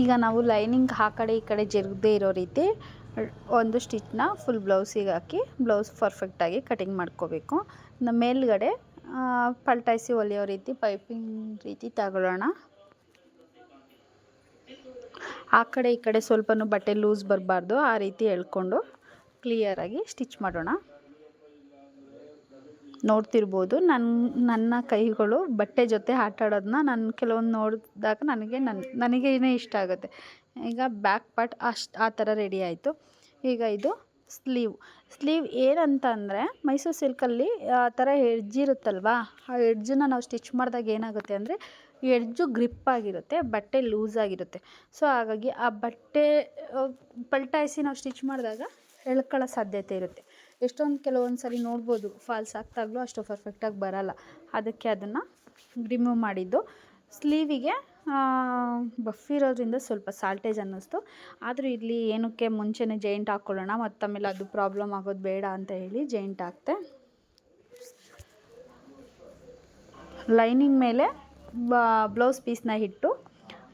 ಈಗ ನಾವು ಲೈನಿಂಗ್ ಆ ಕಡೆ ಈ ಕಡೆ ಜರುಗದೇ ಇರೋ ರೀತಿ ಒಂದು ಸ್ಟಿಚ್ನ ಫುಲ್ ಬ್ಲೌಸಿಗೆ ಹಾಕಿ ಬ್ಲೌಸ್ ಪರ್ಫೆಕ್ಟಾಗಿ ಕಟಿಂಗ್ ಮಾಡ್ಕೋಬೇಕು. ನಮ್ಮ ಮೇಲ್ಗಡೆ ಪಲ್ಟಾಯಿಸಿ ಹೊಲಿಯೋ ರೀತಿ ಪೈಪಿಂಗ್ ರೀತಿ ತಗೊಳ್ಳೋಣ. ಆ ಕಡೆ ಈ ಕಡೆ ಸ್ವಲ್ಪನೂ ಬಟ್ಟೆ ಲೂಸ್ ಬರಬಾರ್ದು, ಆ ರೀತಿ ಎಳ್ಕೊಂಡು ಕ್ಲಿಯರಾಗಿ ಸ್ಟಿಚ್ ಮಾಡೋಣ. ನೋಡ್ತಿರ್ಬೋದು. ನನ್ನ ನನ್ನ ಕೈಗಳು ಬಟ್ಟೆ ಜೊತೆ ಆಟ ಆಡೋದನ್ನ ನಾನು ಕೆಲವೊಂದು ನೋಡಿದಾಗ ನನಗೆ ನನ್ನ ನನಗೇನೆ ಇಷ್ಟ ಆಗುತ್ತೆ. ಈಗ ಬ್ಯಾಕ್ ಪಾರ್ಟ್ ಅಷ್ಟು ಆ ಥರ ರೆಡಿ ಆಯಿತು. ಈಗ ಇದು ಸ್ಲೀವ್ ಸ್ಲೀವ್ ಏನಂತ ಅಂದರೆ ಮೈಸೂರು ಸಿಲ್ಕಲ್ಲಿ ಆ ಥರ ಎಡ್ಜ್ ಇರುತ್ತಲ್ವಾ? ಆ ಎಡ್ಜನ್ನ ನಾವು ಸ್ಟಿಚ್ ಮಾಡಿದಾಗ ಏನಾಗುತ್ತೆ ಅಂದರೆ ಎಡ್ಜು ಗ್ರಿಪ್ ಆಗಿರುತ್ತೆ, ಬಟ್ಟೆ ಲೂಸ್ ಆಗಿರುತ್ತೆ. ಸೊ ಹಾಗಾಗಿ ಆ ಬಟ್ಟೆ ಪಲ್ಟಾಯಿಸಿ ನಾವು ಸ್ಟಿಚ್ ಮಾಡಿದಾಗ ಎಳ್ಕೊಳ್ಳೋ ಸಾಧ್ಯತೆ ಇರುತ್ತೆ. ಎಷ್ಟೊಂದು ಕೆಲವೊಂದು ಸರಿ ನೋಡ್ಬೋದು ಫಾಲ್ಸ್ ಆಗ್ತಾಗಲೂ ಅಷ್ಟು ಪರ್ಫೆಕ್ಟಾಗಿ ಬರಲ್ಲ. ಅದಕ್ಕೆ ಅದನ್ನು ರಿಮೂವ್ ಮಾಡಿದ್ದು. ಸ್ಲೀವಿಗೆ ಬಫ್ ಇರೋದ್ರಿಂದ ಸ್ವಲ್ಪ ಸಾಲ್ಟೇಜ್ ಅನ್ನಿಸ್ತು. ಆದರೂ ಇಲ್ಲಿ ಏನಕ್ಕೆ ಮುಂಚೆನೇ ಜೈಂಟ್ ಹಾಕ್ಕೊಳ್ಳೋಣ ಮತ್ತು ಆಮೇಲೆ ಅದು ಪ್ರಾಬ್ಲಮ್ ಆಗೋದು ಬೇಡ ಅಂತ ಹೇಳಿ ಜೈಂಟ್ ಹಾಕ್ತೆ ಲೈನಿಂಗ್ ಮೇಲೆ ಬ್ಲೌಸ್ ಪೀಸ್ನ ಇಟ್ಟು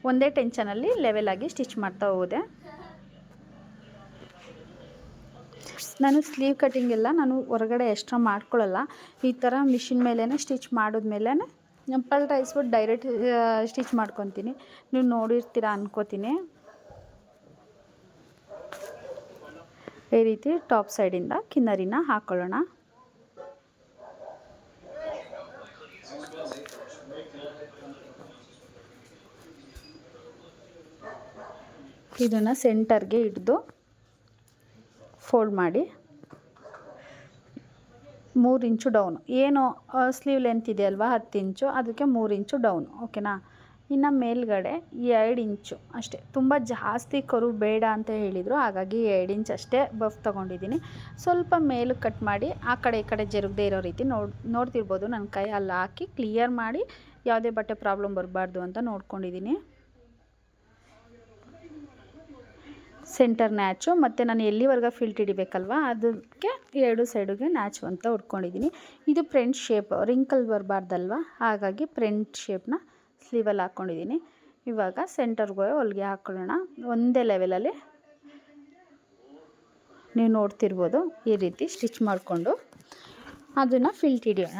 ಒಂದೇ ಟೆನ್ಷನಲ್ಲಿ ಲೆವೆಲಾಗಿ ಸ್ಟಿಚ್ ಮಾಡ್ತಾ ಹೋದೆ. ನಾನು ಸ್ಲೀವ್ ಕಟಿಂಗ್ ಎಲ್ಲ ನಾನು ಹೊರಗಡೆ ಎಕ್ಸ್ಟ್ರಾ ಮಾಡ್ಕೊಳ್ಳಲ್ಲ ಈ ಥರ ಮಿಷಿನ್ ಮೇಲೇ ಸ್ಟಿಚ್ ಮಾಡಿದ್ಮೇಲೆ ಪಲ್ಟಾಯಿಸ್ಬಿಟ್ಟು ಡೈರೆಕ್ಟ್ ಸ್ಟಿಚ್ ಮಾಡ್ಕೊತೀನಿ. ನೀವು ನೋಡಿರ್ತೀರ ಅನ್ಕೋತೀನಿ. ಈ ರೀತಿ ಟಾಪ್ ಸೈಡಿಂದ ಕಿನ್ನರಿನ ಹಾಕ್ಕೊಳ್ಳೋಣ ಇದನ್ನು ಸೆಂಟರ್ಗೆ ಹಿಡ್ದು ಫೋಲ್ಡ್ ಮಾಡಿ. ಮೂರು ಇಂಚು ಡೌನು. ಏನು ಸ್ಲೀವ್ ಲೆಂತ್ ಇದೆ ಅಲ್ವಾ, ಹತ್ತು ಇಂಚು, ಅದಕ್ಕೆ ಮೂರು ಇಂಚು ಡೌನು. ಓಕೆನಾ? ಇನ್ನು ಮೇಲ್ಗಡೆ ಎರಡು ಇಂಚು ಅಷ್ಟೇ. ತುಂಬ ಜಾಸ್ತಿ ಕರು ಬೇಡ ಅಂತ ಹೇಳಿದರು, ಹಾಗಾಗಿ ಎರಡು ಇಂಚ್ ಅಷ್ಟೇ ಬಫ್ ತೊಗೊಂಡಿದ್ದೀನಿ. ಸ್ವಲ್ಪ ಮೇಲು ಕಟ್ ಮಾಡಿ, ಆ ಕಡೆ ಈ ಕಡೆ ಜರುಗದೇ ಇರೋ ರೀತಿ ನೋಡಿ, ನೋಡ್ತಿರ್ಬೋದು. ನನ್ನ ಕೈ ಅಲ್ಲಿ ಹಾಕಿ, ಕ್ಲಿಯರ್ ಮಾಡಿ, ಯಾವುದೇ ಬಟ್ಟೆ ಪ್ರಾಬ್ಲಮ್ ಬರಬಾರ್ದು ಅಂತ ನೋಡ್ಕೊಂಡಿದ್ದೀನಿ. ಸೆಂಟರ್ ನ್ಯಾಚು. ಮತ್ತು ನಾನು ಎಲ್ಲಿವರೆಗೂ ಫಿಲ್ಟ್ ಹಿಡಿಬೇಕಲ್ವ? ಅದಕ್ಕೆ ಎರಡು ಸೈಡಿಗೆ ನ್ಯಾಚು ಅಂತ ಉಟ್ಕೊಂಡಿದ್ದೀನಿ. ಇದು ಫ್ರಂಟ್ ಶೇಪ್ ರಿಂಕಲ್ ಬರಬಾರ್ದಲ್ವ? ಹಾಗಾಗಿ ಫ್ರಂಟ್ ಶೇಪ್ನ ಸ್ಲೀವಲ್ಲಿ ಹಾಕ್ಕೊಂಡಿದ್ದೀನಿ ಇವಾಗ ಸೆಂಟರ್ಗೆ ಹೊಲಿಗೆ ಹಾಕ್ಕೊಳ್ಳೋಣ ಒಂದೇ ಲೆವೆಲಲ್ಲಿ ನೀವು ನೋಡ್ತಿರ್ಬೋದು ಈ ರೀತಿ ಸ್ಟಿಚ್ ಮಾಡಿಕೊಂಡು. ಅದನ್ನು ಫಿಲ್ಟ್ ಹಿಡಿಯೋಣ.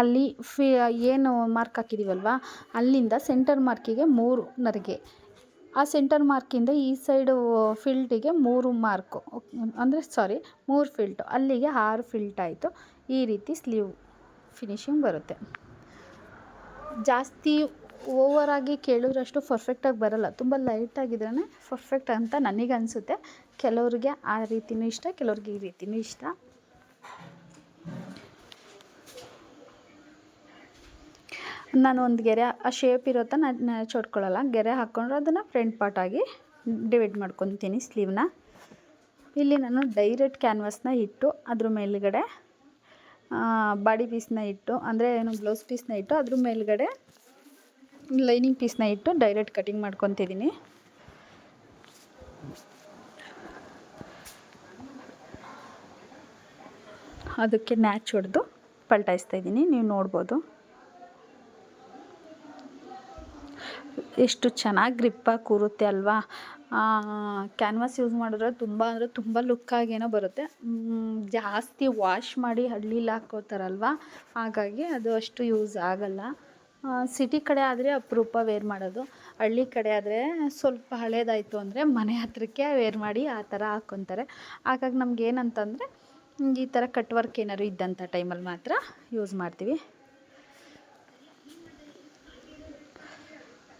ಅಲ್ಲಿ ಫಿ, ಏನು ಮಾರ್ಕ್ ಹಾಕಿದ್ದೀವಲ್ವ ಅಲ್ಲಿಂದ ಸೆಂಟರ್ ಮಾರ್ಕಿಗೆ ಮೂರು ನರಿಗೆ ಆ ಸೆಂಟರ್ ಮಾರ್ಕಿಂದ ಈ ಸೈಡು ಫಿಲ್ಟಿಗೆ ಮೂರು ಮಾರ್ಕು ಅಂದರೆ ಸಾರಿ ಮೂರು ಫಿಲ್ಟು ಅಲ್ಲಿಗೆ ಆರು ಫಿಲ್ಟ್ ಆಯಿತು. ಈ ರೀತಿ ಸ್ಲೀವ್ ಫಿನಿಶಿಂಗ್ ಬರುತ್ತೆ. ಜಾಸ್ತಿ ಓವರಾಗಿ ಕೇಳಿದ್ರಷ್ಟು ಪರ್ಫೆಕ್ಟಾಗಿ ಬರಲ್ಲ. ತುಂಬ ಲೈಟಾಗಿದ್ರೇ ಪರ್ಫೆಕ್ಟ್ ಅಂತ ನನಗೆ ಅನಿಸುತ್ತೆ ಕೆಲವ್ರಿಗೆ ಆ ರೀತಿನೂ ಇಷ್ಟ, ಕೆಲವ್ರಿಗೆ ಈ ರೀತಿಯೂ ಇಷ್ಟ. ನಾನು ಒಂದು ಗೆರೆ, ಆ ಶೇಪ್ ಇರೋ ಥರ ನಾನು ಚೊಟ್ಕೊಳ್ಳಲ್ಲ, ಗೆರೆ ಹಾಕ್ಕೊಂಡ್ರೆ ಅದನ್ನು ಫ್ರಂಟ್ ಪಾರ್ಟಾಗಿ ಡಿವೈಡ್ ಮಾಡ್ಕೊತೀನಿ ಸ್ಲೀವ್ನ ಇಲ್ಲಿ ನಾನು ಡೈರೆಕ್ಟ್ ಕ್ಯಾನ್ವಾಸ್ನ ಇಟ್ಟು, ಅದ್ರ ಮೇಲುಗಡೆ ಬಾಡಿ ಪೀಸ್ನ ಇಟ್ಟು, ಅಂದರೆ ಏನು ಬ್ಲೌಸ್ ಪೀಸ್ನ ಇಟ್ಟು, ಅದ್ರ ಮೇಲುಗಡೆ ಲೈನಿಂಗ್ ಪೀಸ್ನ ಇಟ್ಟು ಡೈರೆಕ್ಟ್ ಕಟಿಂಗ್ ಮಾಡ್ಕೊತಿದ್ದೀನಿ. ಅದಕ್ಕೆ ನ್ಯಾಚ್ ಹೊಡೆದು ಪಲ್ಟಾಯಿಸ್ತಾ ಇದ್ದೀನಿ, ನೀವು ನೋಡ್ಬೋದು. ಎಷ್ಟು ಚೆನ್ನಾಗಿ ಗ್ರಿಪ್ಪಾಗಿ ಕೂರುತ್ತೆ ಅಲ್ವಾ? ಕ್ಯಾನ್ವಾಸ್ ಯೂಸ್ ಮಾಡಿದ್ರೆ ತುಂಬ ಅಂದರೆ ತುಂಬ ಲುಕ್ಕಾಗೇನೋ ಬರುತ್ತೆ. ಜಾಸ್ತಿ ವಾಶ್ ಮಾಡಿ ಹಳ್ಳಿಲಿ ಹಾಕೋತಾರಲ್ವ? ಹಾಗಾಗಿ ಅದು ಅಷ್ಟು ಯೂಸ್ ಆಗಲ್ಲ. ಸಿಟಿ ಕಡೆ ಆದರೆ ಅಪರೂಪ ವೇರ್ ಮಾಡೋದು. ಹಳ್ಳಿ ಕಡೆ ಆದರೆ ಸ್ವಲ್ಪ ಹಳೇದಾಯಿತು ಅಂದರೆ ಮನೆ ಹತ್ರಕ್ಕೆ ವೇರ್ ಮಾಡಿ ಆ ಥರ ಹಾಕ್ಕೊತಾರೆ ಹಾಗಾಗಿ ನಮ್ಗೆ ಏನಂತಂದರೆ ಈ ಥರ ಕಟ್ ವರ್ಕ್ ಏನಾದ್ರು ಇದ್ದಂಥ ಟೈಮಲ್ಲಿ ಮಾತ್ರ ಯೂಸ್ ಮಾಡ್ತೀವಿ.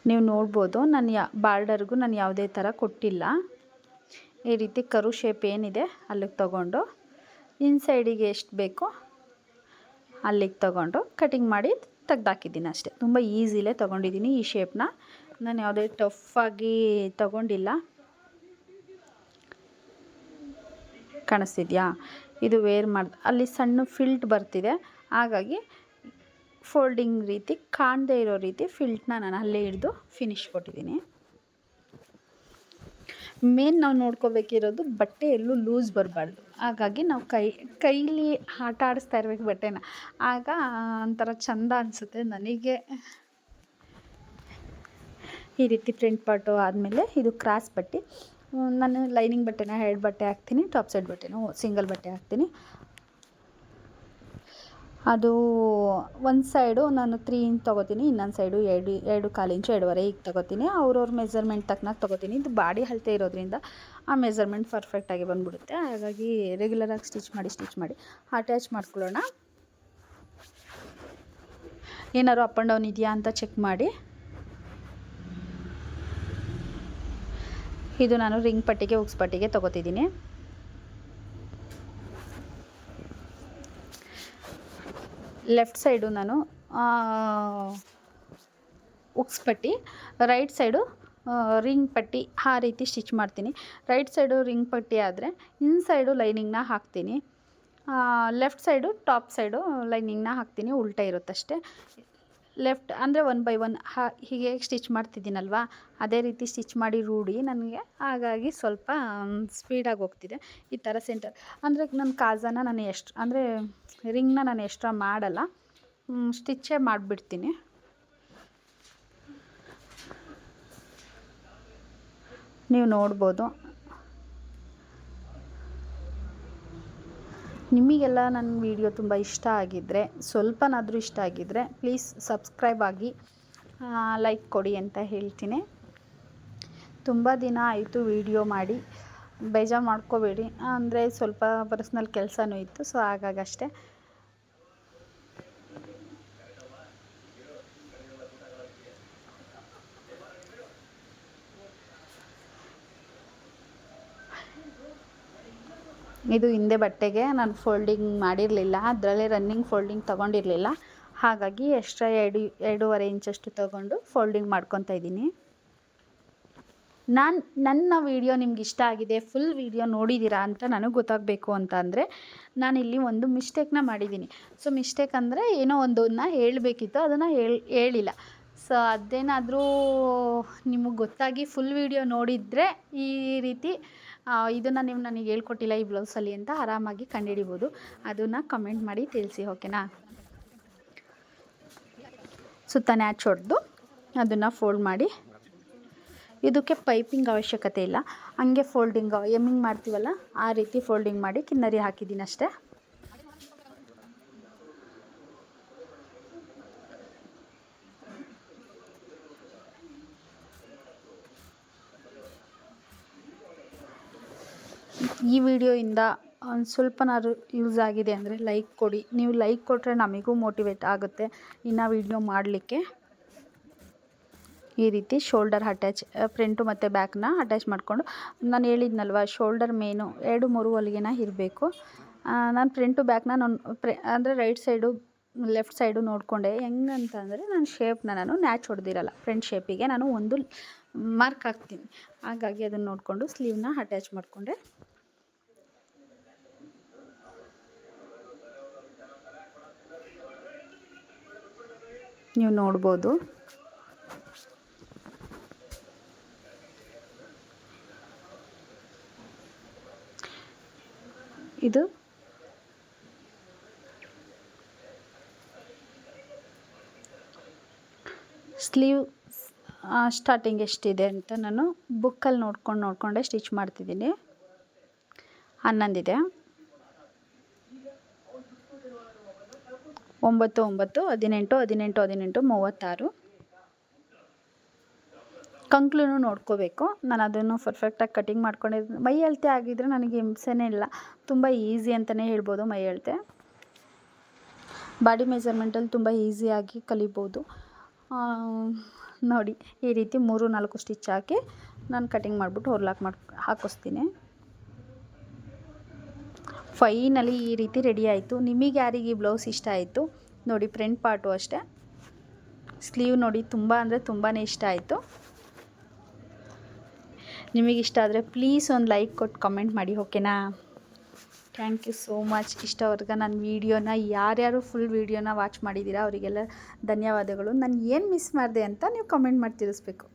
ನೀವು ನೋಡ್ಬೋದು, ನಾನು ಯಾ, ಬಾರ್ಡರ್ಗೂ ನಾನು ಯಾವುದೇ ಥರ ಕೊಟ್ಟಿಲ್ಲ. ಈ ರೀತಿ ಕರು ಶೇಪ್ ಏನಿದೆ, ಅಲ್ಲಿಗೆ ತಗೊಂಡು ಇನ್ಸೈಡಿಗೆ ಎಷ್ಟು ಬೇಕೋ, ಅಲ್ಲಿಗೆ ತಗೊಂಡು ಕಟಿಂಗ್ ಮಾಡಿ ತೆಗ್ದಾಕಿದ್ದೀನಿ ಅಷ್ಟೇ. ತುಂಬ ಈಸಿಲೇ ತೊಗೊಂಡಿದ್ದೀನಿ ಈ ಶೇಪ್ನ ನಾನು ಯಾವುದೇ ಟಫಾಗಿ ತಗೊಂಡಿಲ್ಲ. ಕಾಣಿಸ್ತಿದ್ಯಾ? ಇದು ವೇರ್ ಮಾಡಿ ಅಲ್ಲಿ ಸಣ್ಣ ಫಿಲ್ಟ್ ಬರ್ತಿದೆ, ಹಾಗಾಗಿ ಫೋಲ್ಡಿಂಗ್ ರೀತಿ, ಕಾಣದೇ ಇರೋ ರೀತಿ ಫಿಲ್ಟ್ನ ನಾನು ಅಲ್ಲೇ ಹಿಡಿದು ಫಿನಿಶ್ ಕೊಟ್ಟಿದ್ದೀನಿ. ಮೇನ್ ನಾವು ನೋಡ್ಕೋಬೇಕಿರೋದು ಬಟ್ಟೆ ಎಲ್ಲೂ ಲೂಸ್ ಬರಬಾರ್ದು. ಹಾಗಾಗಿ ನಾವು ಕೈ, ಕೈಲಿ ಆಟ ಆಡಿಸ್ತಾ ಇರ್ಬೇಕು ಬಟ್ಟೆನ. ಆಗ ಒಂಥರ ಚಂದ ಅನಿಸುತ್ತೆ ನನಗೆ. ಈ ರೀತಿ ಫ್ರಂಟ್ ಪಾಟು ಆದಮೇಲೆ ಇದು ಕ್ರಾಸ್ ಬಟ್ಟೆ. ನಾನು ಲೈನಿಂಗ್ ಬಟ್ಟೆನ ಹೆಡ್ ಬಟ್ಟೆ ಹಾಕ್ತೀನಿ ಟಾಪ್ ಸೈಡ್ ಬಟ್ಟೆನೂ ಸಿಂಗಲ್ ಬಟ್ಟೆ ಹಾಕ್ತೀನಿ. ಅದು ಒಂದು ಸೈಡು ನಾನು ತ್ರೀ ಇಂಚ್ ತೊಗೋತೀನಿ, ಇನ್ನೊಂದು ಸೈಡು ಎರಡು ಎರಡು ಕಾಲು ಇಂಚು, ಎರಡುವರೆ ಈಗ ತೊಗೋತೀನಿ. ಅವ್ರವ್ರ ಮೆಜರ್ಮೆಂಟ್ ತಕ್ಕನಾಗಿ ತೊಗೋತೀನಿ. ಇದು ಬಾಡಿ ಅಳತೆ ಇರೋದ್ರಿಂದ ಆ ಮೆಸರ್ಮೆಂಟ್ ಪರ್ಫೆಕ್ಟಾಗಿ ಬಂದುಬಿಡುತ್ತೆ. ಹಾಗಾಗಿ ರೆಗ್ಯುಲರಾಗಿ ಸ್ಟಿಚ್ ಮಾಡಿ ಸ್ಟಿಚ್ ಮಾಡಿ ಅಟ್ಯಾಚ್ ಮಾಡ್ಕೊಳ್ಳೋಣ. ಏನಾದ್ರು ಅಪ್ ಆ್ಯಂಡ್ ಡೌನ್ ಇದೆಯಾ ಅಂತ ಚೆಕ್ ಮಾಡಿ. ಇದು ನಾನು ರಿಂಗ್ ಪಟ್ಟಿಗೆ, ಉಕ್ಸ್ ಪಟ್ಟಿಗೆ ತೊಗೋತಿದ್ದೀನಿ. ಲೆಫ್ಟ್ ಸೈಡು ನಾನು ಉಕ್ಸ್ ಪಟ್ಟಿ ರೈಟ್ ಸೈಡು ರಿಂಗ್ ಪಟ್ಟಿ ಆ ರೀತಿ ಸ್ಟಿಚ್ ಮಾಡ್ತೀನಿ. ರೈಟ್ ಸೈಡು ರಿಂಗ್ ಪಟ್ಟಿ ಆದರೆ ಇನ್ ಸೈಡು ಲೈನಿಂಗ್ನ ಹಾಕ್ತೀನಿ. ಲೆಫ್ಟ್ ಸೈಡು ಟಾಪ್ ಸೈಡು ಲೈನಿಂಗ್ನ ಹಾಕ್ತೀನಿ, ಉಲ್ಟಾ ಇರುತ್ತಷ್ಟೇ. ಲೆಫ್ಟ್ ಅಂದರೆ ಒನ್ ಬೈ ಒನ್ ಹಾ ಹೀಗೆ ಸ್ಟಿಚ್ ಮಾಡ್ತಿದ್ದೀನಲ್ವಾ? ಅದೇ ರೀತಿ ಸ್ಟಿಚ್ ಮಾಡಿ ರೂಢಿ ನನಗೆ. ಹಾಗಾಗಿ ಸ್ವಲ್ಪ ಸ್ಪೀಡಾಗಿ ಹೋಗ್ತಿದೆ ಈ ಥರ ಸೆಂಟರ್ ಅಂದರೆ ನನ್ನ ಕಾಜಾನ ನಾನು ಎಷ್ಟು, ಅಂದರೆ ರಿಂಗ್ನ ನಾನು ಎಕ್ಸ್ಟ್ರಾ ಮಾಡಲ್ಲ. ಸ್ಟಿಚ್ಚೇ ಮಾಡಿಬಿಡ್ತೀನಿ. ನೀವು ನೋಡ್ಬೋದು. ನಿಮಗೆಲ್ಲ ನನ್ನ ವಿಡಿಯೋ ತುಂಬ ಇಷ್ಟ ಆಗಿದ್ದರೆ ಸ್ವಲ್ಪನಾದರೂ ಇಷ್ಟ ಆಗಿದ್ದರೆ ಪ್ಲೀಸ್ ಸಬ್ಸ್ಕ್ರೈಬ್ ಆಗಿ ಲೈಕ್ ಕೊಡಿ ಅಂತ ಹೇಳ್ತೀನಿ. ತುಂಬ ದಿನ ಆಯಿತು ವಿಡಿಯೋ ಮಾಡಿ, ಬೇಜಾರು ಮಾಡ್ಕೋಬೇಡಿ. ಅಂದರೆ ಸ್ವಲ್ಪ ಪರ್ಸ್ನಲ್ ಕೆಲಸನೂ ಇತ್ತು ಸೊ ಹಾಗಾಗಿ ಇದು ಹಿಂದೆ ಬಟ್ಟೆಗೆ ನಾನು ಫೋಲ್ಡಿಂಗ್ ಮಾಡಿರಲಿಲ್ಲ. ಅದರಲ್ಲೇ ರನ್ನಿಂಗ್ ಫೋಲ್ಡಿಂಗ್ ತೊಗೊಂಡಿರಲಿಲ್ಲ. ಹಾಗಾಗಿ ಎಕ್ಸ್ಟ್ರಾ ಎರಡು, ಎರಡೂವರೆ ಇಂಚಷ್ಟು ತೊಗೊಂಡು ಫೋಲ್ಡಿಂಗ್ ಮಾಡ್ಕೊತಾ ಇದ್ದೀನಿ. ನಾನು, ನನ್ನ ವಿಡಿಯೋ ನಿಮ್ಗೆ ಇಷ್ಟ ಆಗಿದೆ ಫುಲ್ ವೀಡಿಯೋ ನೋಡಿದ್ದೀರಾ ಅಂತ ನನಗೆ ಗೊತ್ತಾಗಬೇಕು ಅಂತ ಅಂದರೆ ನಾನಿಲ್ಲಿ ಒಂದು ಮಿಸ್ಟೇಕ್ನ ಮಾಡಿದ್ದೀನಿ ಸೊ ಮಿಸ್ಟೇಕ್ ಅಂದರೆ ಏನೋ ಒಂದನ್ನು ಹೇಳಬೇಕಿತ್ತು, ಅದನ್ನು ಹೇಳಿ, ಹೇಳಿಲ್ಲ. ಸೊ ಅದೇನಾದರೂ ನಿಮಗೆ ಗೊತ್ತಾಗಿ ಫುಲ್ ವೀಡಿಯೋ ನೋಡಿದರೆ ಈ ರೀತಿ ಇದನ್ನು ನೀವು ನನಗೆ ಹೇಳ್ಕೊಟ್ಟಿಲ್ಲ ಈ ಬ್ಲೌಸಲ್ಲಿ ಅಂತ ಆರಾಮಾಗಿ ಕಂಡುಹಿಡಿಬೋದು ಅದನ್ನು ಕಮೆಂಟ್ ಮಾಡಿ ತಿಳಿಸಿ ಓಕೆನಾ ಸುತ್ತ ನ್ಯಾಚ್ ಹೊಡೆದು ಅದನ್ನು ಫೋಲ್ಡ್ ಮಾಡಿ. ಇದಕ್ಕೆ ಪೈಪಿಂಗ್ ಅವಶ್ಯಕತೆ ಇಲ್ಲ. ಹಂಗೆ ಫೋಲ್ಡಿಂಗ್ ಎಮ್ಮಿಂಗ್ ಮಾಡ್ತೀವಲ್ಲ, ಆ ರೀತಿ ಫೋಲ್ಡಿಂಗ್ ಮಾಡಿ ಕಿನ್ನರಿ ಹಾಕಿದ್ದೀನಿ ಅಷ್ಟೇ ವಿಡಿಯೋಯಿಂದ ಒಂದು ಸ್ವಲ್ಪನಾದ್ರು ಯೂಸ್ ಆಗಿದೆ ಅಂದರೆ ಲೈಕ್ ಕೊಡಿ. ನೀವು ಲೈಕ್ ಕೊಟ್ಟರೆ ನಮಗೂ ಮೋಟಿವೇಟ್ ಆಗುತ್ತೆ. ಇನ್ನು ವಿಡಿಯೋ ಮಾಡಲಿಕ್ಕೆ ಈ ರೀತಿ ಶೋಲ್ಡರ್ ಅಟ್ಯಾಚ್ ಫ್ರಂಟು ಮತ್ತು ಬ್ಯಾಕ್ನ ಅಟ್ಯಾಚ್ ಮಾಡಿಕೊಂಡು, ನಾನು ಹೇಳಿದ್ನಲ್ವ ಶೋಲ್ಡರ್ ಮೇನು ಎರಡು ಮೂರು ಹೊಲಿಗೆನ ಇರಬೇಕು. ನಾನು ಫ್ರಂಟು ಬ್ಯಾಕ್ನ ನಾನು ಪ್ರೆ ಅಂದರೆ ರೈಟ್ ಸೈಡು ಲೆಫ್ಟ್ ಸೈಡು ನೋಡಿಕೊಂಡೆ. ಹೆಂಗಂತಂದರೆ ನಾನು ಶೇಪ್ನ ನಾನು ನ್ಯಾಚ್ ಹೊಡೆದಿರಲ್ಲ. ಫ್ರಂಟ್ ಶೇಪಿಗೆ ನಾನು ಒಂದು ಮಾರ್ಕ್ ಹಾಕ್ತೀನಿ. ಹಾಗಾಗಿ ಅದನ್ನು ನೋಡಿಕೊಂಡು ಸ್ಲೀವ್ನ ಅಟ್ಯಾಚ್ ಮಾಡಿಕೊಂಡೆ. ನೀವು ನೋಡ್ಬೋದು. ಇದು ಸ್ಲೀವ್ ಸ್ಟಾರ್ಟಿಂಗ್ ಎಷ್ಟಿದೆ ಅಂತ ನಾನು ಬುಕ್ಕಲ್ಲಿ ನೋಡ್ಕೊಂಡು ನೋಡಿಕೊಂಡೆ ಸ್ಟಿಚ್ ಮಾಡ್ತಿದ್ದೀನಿ. ಹನ್ನೊಂದಿದೆ. ಒಂಬತ್ತು ಒಂಬತ್ತು, ಹದಿನೆಂಟು ಹದಿನೆಂಟು ಹದಿನೆಂಟು, ಮೂವತ್ತಾರು. ಕಂಕ್ಲೂ ನೋಡ್ಕೋಬೇಕು. ನಾನು ಅದನ್ನು ಪರ್ಫೆಕ್ಟಾಗಿ ಕಟಿಂಗ್ ಮಾಡ್ಕೊಂಡಿದ್ದೀನಿ ಮೈ ಅಳತೆ ಆಗಿದ್ದರೆ ನನಗೆ ಹಿಂಸೆನೇ ಇಲ್ಲ. ತುಂಬ ಈಸಿ ಅಂತಲೇ ಹೇಳ್ಬೋದು ಮೈ ಅಳತೆ. ಬಾಡಿ ಮೆಜರ್ಮೆಂಟಲ್ಲಿ ತುಂಬ ಈಸಿಯಾಗಿ ಕಲಿಬೋದು. ನೋಡಿ, ಈ ರೀತಿ ಮೂರು, ನಾಲ್ಕು ಸ್ಟಿಚ್ ಹಾಕಿ ನಾನು ಕಟಿಂಗ್ ಮಾಡಿಬಿಟ್ಟು ಹೊರ್ಲಾಕ್ ಮಾಡಿ ಹಾಕಿಸ್ತೀನಿ ಫೈನಲಿ ಈ ರೀತಿ ರೆಡಿ ಆಯಿತು. ನಿಮಗೆ ಯಾರಿಗೆ ಈ ಬ್ಲೌಸ್ ಇಷ್ಟ ಆಯಿತು? ನೋಡಿ, ಫ್ರಂಟ್ ಪಾರ್ಟು ಅಷ್ಟೇ. ಸ್ಲೀವ್ ನೋಡಿ, ತುಂಬ ಅಂದರೆ ತುಂಬಾ ಇಷ್ಟ ಆಯಿತು. ನಿಮಗಿಷ್ಟ ಆದರೆ ಪ್ಲೀಸ್ ಒಂದು ಲೈಕ್ ಕೊಟ್ಟು ಕಮೆಂಟ್ ಮಾಡಿ ಓಕೆನಾ ಥ್ಯಾಂಕ್ ಯು ಸೋ ಮಚ್ ಇಷ್ಟವರೆಗೆ ನನ್ನ ವೀಡಿಯೋನ ಯಾರ್ಯಾರು ಫುಲ್ ವೀಡಿಯೋನ ವಾಚ್ ಮಾಡಿದ್ದೀರಾ ಅವರಿಗೆಲ್ಲ ಧನ್ಯವಾದಗಳು. ನಾನು ಏನು ಮಿಸ್ ಮಾಡಿದೆ ಅಂತ ನೀವು ಕಮೆಂಟ್ ಮಾಡಿ ತಿಳಿಸ್ಬೇಕು.